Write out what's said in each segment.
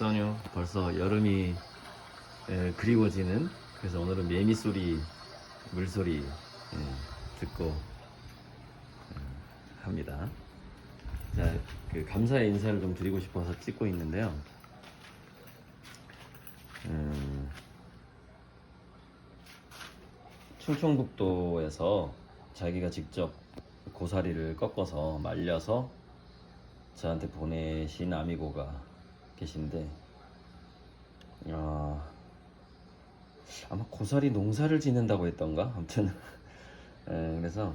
써뉴 벌써 여름이 에, 그리워지는 그래서 오늘은 매미 소리 물소리 예, 듣고 어, 합니다. 자, 그 감사의 인사를 좀 드리고 싶어서 찍고 있는데요. 음, 충청북도에서 자기가 직접 고사리를 꺾어서 말려서 저한테 보내신 아미고가 계신데, 아, 아마 고사리 농사를 짓는다고 했던가? 아무튼, 에, 그래서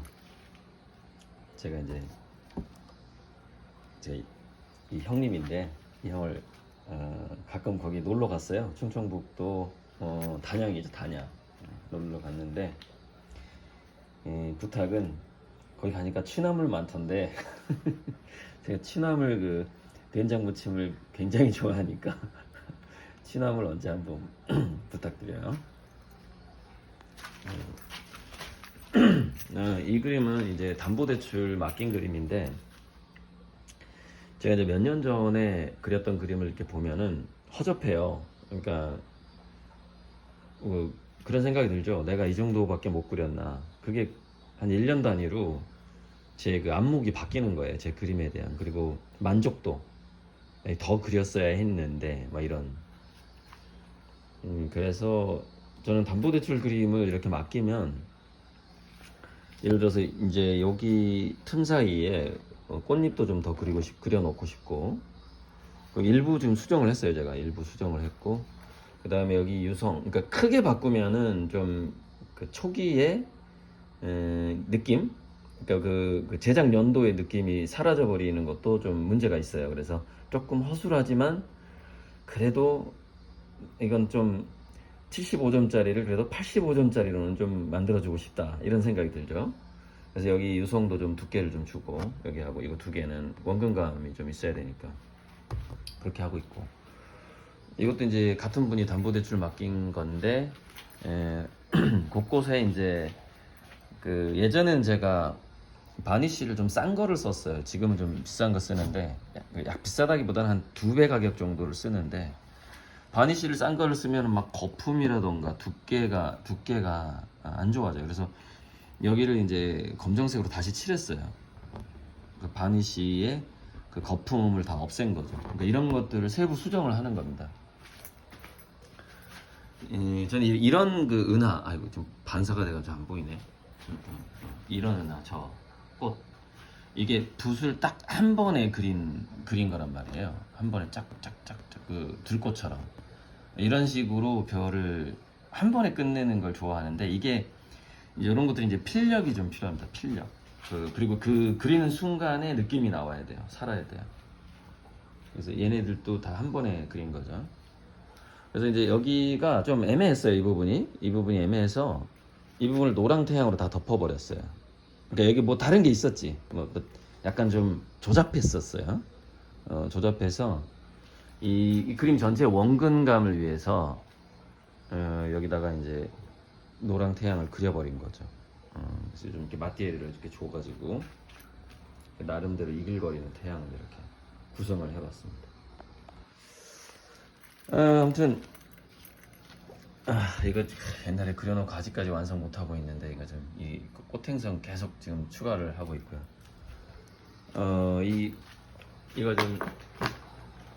제가 이제 제 이 형님인데 이 형을 어, 가끔 거기 놀러 갔어요. 충청북도 어, 단양이죠 단양 네, 놀러 갔는데 이 부탁은 거기 가니까 취나물 많던데 제가 취나물 그 된장 무침을 굉장히 좋아하니까 취나물 언제 한번 부탁드려요. 어, 이 그림은 이제 담보대출 맡긴 그림인데 제가 이제 몇 년 전에 그렸던 그림을 이렇게 보면은 허접해요. 그러니까 어, 그런 생각이 들죠. 내가 이 정도밖에 못 그렸나. 그게 한 1년 단위로 제 그 안목이 바뀌는 거예요. 제 그림에 대한. 그리고 만족도. 에이, 더 그렸어야 했는데, 막 이런. 음, 그래서 저는 담보대출 그림을 이렇게 맡기면 예를 들어서 이제 여기 틈 사이에 어, 꽃잎도 좀 더 그리고 싶, 그려놓고 싶고 그 일부 지금 수정을 했어요 제가. 일부 수정을 했고 그 다음에 여기 유성 그러니까 크게 바꾸면은 좀 그 초기의 에, 느낌? 그러니까 그, 그 제작 연도의 느낌이 사라져 버리는 것도 좀 문제가 있어요. 그래서 조금 허술하지만 그래도 이건 좀 75점짜리를 그래도 85점짜리로는 좀 만들어주고 싶다 이런 생각이 들죠. 그래서 여기 유성도 좀 두께를 좀 주고 여기 하고 이거 두 개는 원근감이 좀 있어야 되니까 그렇게 하고 있고 이것도 이제 같은 분이 담보대출 맡긴 건데 에, 곳곳에 이제 그 예전엔 제가 바니쉬를 좀 싼 거를 썼어요. 지금은 좀 비싼 거 쓰는데 약, 약 비싸다기보다는 한 두 배 가격 정도를 쓰는데 바니쉬를 싼 거를 쓰면 막 거품이라던가 두께가 두께가 안 좋아져요. 그래서 여기를 이제 검정색으로 다시 칠했어요. 그 바니쉬의 그 거품을 다 없앤 거죠. 그러니까 이런 것들을 세부 수정을 하는 겁니다. 이, 저는 이- 이런 그 은하, 아이고 좀 반사가 돼가지고 안 보이네. 이런 은하, 저 꽃. 이게 붓을 딱 한 번에 그린 그린 거란 말이에요. 한 번에 짝짝짝짝 그 들꽃처럼 이런 식으로 별을 한 번에 끝내는 걸 좋아하는데 이게 이런 것들이 이제 필력이 좀 필요합니다. 필력. 그, 그리고 그 그리는 순간에 느낌이 나와야 돼요. 살아야 돼요. 그래서 얘네들도 다 한 번에 그린 거죠. 그래서 이제 여기가 좀 애매했어요. 이 부분이 이 부분이 애매해서 이 부분을 노랑 태양으로 다 덮어버렸어요. 그러니까 여기 뭐 다른 게 있었지. 뭐, 뭐 약간 좀 조잡했었어요. 어, 조잡해서 이, 이 그림 전체 원근감을 위해서 어, 여기다가 이제 노랑 태양을 그려버린 거죠. 어, 그래서 좀 이렇게 마띠에를 이렇게 줘가지고 나름대로 이글거리는 태양을 이렇게 구성을 해봤습니다. 아, 아무튼 아, 이거 옛날에 그려놓고 아직까지 완성 못하고 있는데 이거 좀 이 꽃행성 계속 지금 추가를 하고 있고요. 어, 이 이거 좀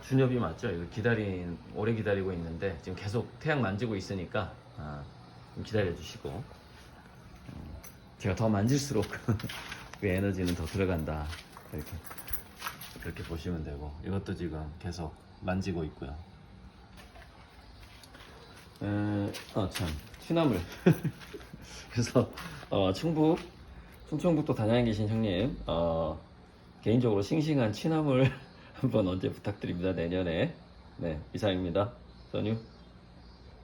준엽이 맞죠? 이거 기다린 오래 기다리고 있는데 지금 계속 태양 만지고 있으니까 아, 좀 기다려 주시고 음, 제가 더 만질수록 그 에너지는 더 들어간다 이렇게 그렇게 보시면 되고 이것도 지금 계속 만지고 있고요. 에, 아, 참, 취나물. 그래서, 어, 충북, 충청북도 단양에 계신 형님, 어, 개인적으로 싱싱한 취나물 한번 언제 부탁드립니다, 내년에. 네, 이상입니다. 써뉴.